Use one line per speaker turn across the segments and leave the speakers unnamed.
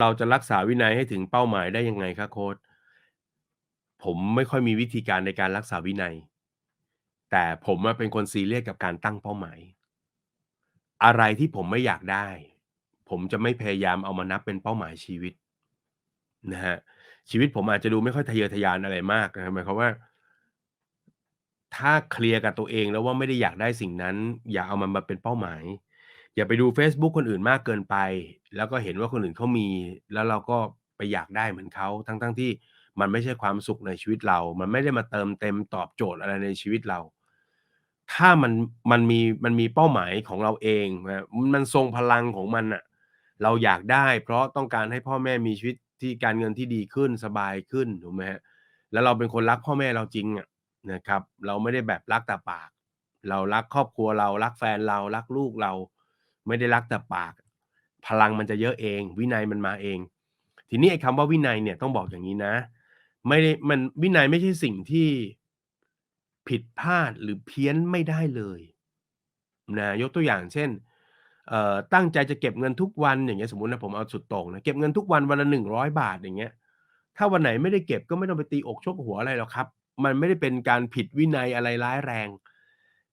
เราจะรักษาวินัยให้ถึงเป้าหมายได้ยังไงคะโค้ชผมไม่ค่อยมีวิธีการในการรักษาวินัย แต่ผมเป็นคนซีเรียสกับการตั้งเป้าหมาย อะไรที่ผมไม่อยากได้ ผมจะไม่พยายามเอามานับเป็นเป้าหมายชีวิตนะฮะชีวิตผมอาจจะดูไม่ค่อยทะเยอทะยานอะไรมากนะหมายความว่า ถ้าเคลียร์กับตัวเองแล้วว่าไม่ได้อยากได้สิ่งนั้น อย่าเอามันมาเป็นเป้าหมาย อย่าไปดูเฟซบุ๊กคนอื่นมากเกินไป แล้วก็เห็นว่าคนอื่นเขามี แล้วเราก็ไปอยากได้เหมือนเขาทั้งๆที่มันไม่ใช่ความสุขในชีวิตเรา มันไม่ได้มาเติมเต็มตอบโจทย์อะไรในชีวิตเรา ถ้ามันมันมีมันมีเป้าหมายของเราเองนะมันทรงพลังของมันน่ะเราอยากได้ เพราะต้องการให้พ่อแม่มีชีวิตที่การเงินที่ดีขึ้นสบายขึ้นถูกไหมครับแล้วเราเป็นคนรักพ่อแม่เราจริงอะนะครับ เราไม่ได้แบบรักแต่ปาก เรารักครอบครัวเรารักแฟนเรารักลูกเรา ไม่ได้รักแต่ปาก พลังมันจะเยอะเอง วินัยมันมาเอง ทีนี้ไอ้คำว่าวินัยเนี่ยต้องบอกอย่างงี้นะ ไม่ได้มันวินัยไม่ใช่สิ่งที่ผิดพลาดหรือเพี้ยนไม่ได้เลยนะยกตัวอย่างเช่นตั้งใจจะเก็บเงินทุกวันอย่างเงี้ยสมมตินะผมเอาสุดโต่งนะเก็บเงินทุกวันวันละ100บาทอย่างเงี้ย ถ้าวันไหนไม่ได้เก็บก็ไม่ต้องไปตีอกชกหัวอะไรหรอกครับ มันไม่ได้เป็นการผิดวินัยอะไรร้ายแรง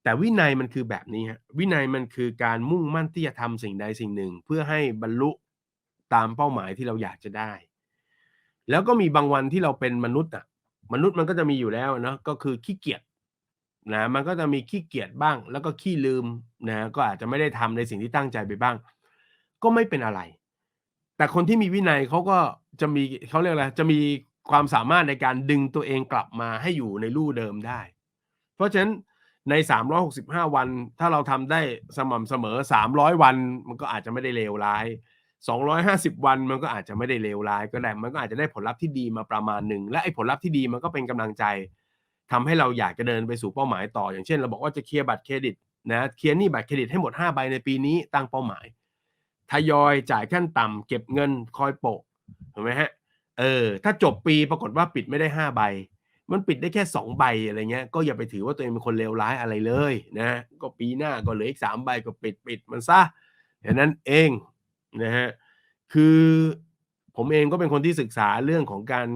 แต่วินัยมันคือแบบนี้ครับวินัยมันคือการมุ่งมั่นที่จะทำสิ่งใดสิ่งหนึ่ง เพื่อให้บรรลุตามเป้าหมายที่เราอยากจะได้ แล้วก็มีบางวันที่เราเป็นมนุษย์อะมนุษย์มันก็จะมีอยู่แล้วเนาะก็คือขี้เกียจนะมันก็จะมีขี้เกียจบ้าง แล้วก็ขี้ลืมนะก็อาจจะไม่ได้ทำในสิ่งที่ตั้งใจไปบ้าง ก็ไม่เป็นอะไร แต่คนที่มีวินัยเขาก็จะมีเขาเรียกอะไรจะมีความสามารถในการดึงตัวเองกลับมาให้อยู่ในลู่เดิมได้ เพราะฉะนั้น ใน 365 วัน ถ้าเราทำได้สม่ำเสมอ 300 วัน มันก็อาจจะไม่ได้เลวร้าย 250 วันมันก็อาจจะไม่ได้เลวร้ายก็ได้ มันก็อาจจะได้ผลลัพธ์ที่ดีมาประมาณหนึ่ง และไอ้ผลลัพธ์ที่ดีมันก็เป็นกำลังใจทำให้เราอยากจะเดินไปสู่เป้าหมายต่อ อย่างเช่น เราบอกว่าจะเคลียร์บัตรเครดิตนะเคลียร์หนี้บัตรเครดิตให้หมด5ใบในปีนี้ตั้งเป้าหมาย ทยอยจ่ายขั้นต่ำเก็บเงินคอยโปะถูกไหมครับเออถ้าจบปีปรากฏว่าปิดไม่ได้ 5 ใบ มันปิดได้แค่ 2 ใบอะไรเงี้ยก็อย่าไปถือว่าตัวเองเป็นคนเลวร้ายอะไรเลยนะก็ปีหน้าก็เหลืออีก 3 ใบก็ปิดๆมันเสียแค่นั้นเองนะครับคือผมเองก็เป็นคนที่ศึกษาเรื่องของการ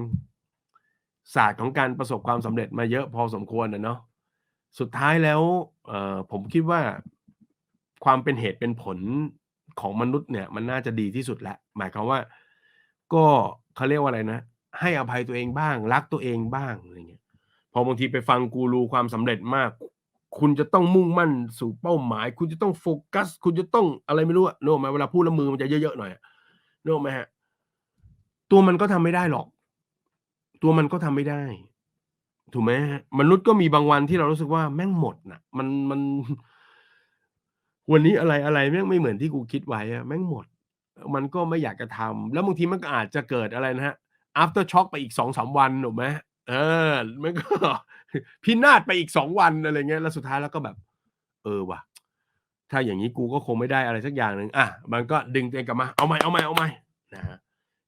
ศาสตร์ของการประสบความสำเร็จมาเยอะพอสมควรอะเนาะสุดท้ายแล้วผมคิดว่าความเป็นเหตุเป็นผลของมนุษย์เนี่ย มันน่าจะดีที่สุดแล้วหมายความว่า ก็เขาเรียกว่าอะไรนะ ให้อภัยตัวเองบ้าง รักตัวเองบ้างอะไรเงี้ยพอบางทีไปฟังกูรูความสำเร็จมาก คุณจะต้องมุ่งมั่นสู่เป้าหมาย คุณจะต้องโฟกัส คุณจะต้องอะไรไม่รู้อะนึกไหมเวลาพูดล้วมือมันจะเยอะๆหน่อยอะนึกไหมครับตัวมันก็ทำไม่ได้หรอก ตัวมันก็ทำไม่ได้ ถูกไหมครับมนุษย์ก็มีบางวันที่เรารู้สึกว่าแม่งหมดน่ะ มันมัน วันนี้อะไรๆแม่งไม่เหมือนที่กูคิดไว้อะแม่งหมด มันก็ไม่อยากจะทำแล้วบางทีมันก็อาจจะเกิดอะไรนะครับ after shock ไปอีก2-3วันถูกไหมเออมันก็พินาศไปอีก2วันอะไรเงี้ยแล้วสุดท้ายแล้วก็แบบ เออว่ะ ถ้าอย่างงี้กูก็คงไม่ได้อะไรสักอย่างหนึ่งอะมันก็ดึงตัวเองกลับมาเอาใหม่ๆๆนะครับ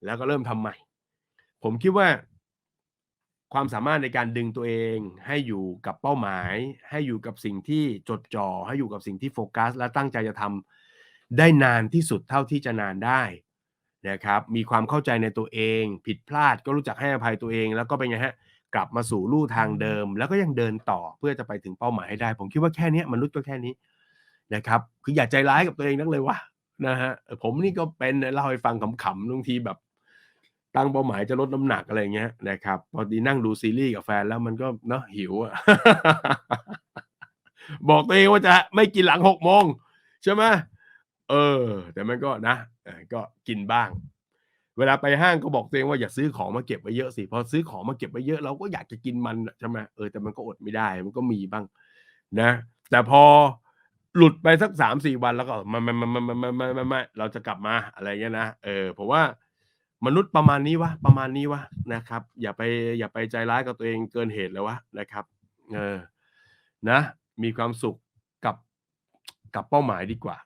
แล้วก็เริ่มทำใหม่ ผมคิดว่า ความสามารถในการดึงตัวเอง ให้อยู่กับเป้าหมาย ให้อยู่กับสิ่งที่จดจ่อให้อยู่กับสิ่งที่โฟกัส และตั้งใจจะทำได้นานที่สุดเท่าที่จะนานได้ นะครับมีความเข้าใจในตัวเอง ผิดพลาดก็รู้จักให้อภัยตัวเอง แล้วก็เป็นไงครับกลับมาสู่ลู่ทางเดิม แล้วก็ยังเดินต่อเพื่อจะไปถึงเป้าหมายให้ได้ ผมคิดว่าแค่เนี้ยมนุษย์ก็แค่นี้นะครับคืออย่าใจร้ายกับตัวเองนักเลยวะนะครับผมนี่ก็เป็นนะเล่าให้ฟังขำๆบางทีแบบตั้งเป้าหมายจะลดน้ำหนักอะไรอย่างเงี้ยนะครับพอดีนั่งดูซีรีส์กับแฟนแล้วมันก็เนาะหิวอะบอกตัวเองว่าจะไม่กินหลัง6โมงใช่ไหมเออ แต่มันก็นะเออ ก็กินบ้าง เวลาไปห้างก็บอกตัวเองว่าอย่าซื้อของมาเก็บไว้เยอะสิพอซื้อของมาเก็บไว้เยอะเราก็อยากจะกินมันใช่ไหมเออแต่มันก็อดไม่ได้มันก็มีบ้างนะ แต่พอหลุดไปสัก3-4วันแล้วก็ไม่ๆๆๆๆๆเราจะกลับมาอะไรอย่างเงี้ยนะเออผมว่ามนุษย์ประมาณนี้วะประมาณนี้วะนะครับ อย่าไปอย่าไปใจร้ายกับตัวเองเกินเหตุเลยวะนะครับเออนะ มีความสุขกับกับเป้าหมายดีกว่า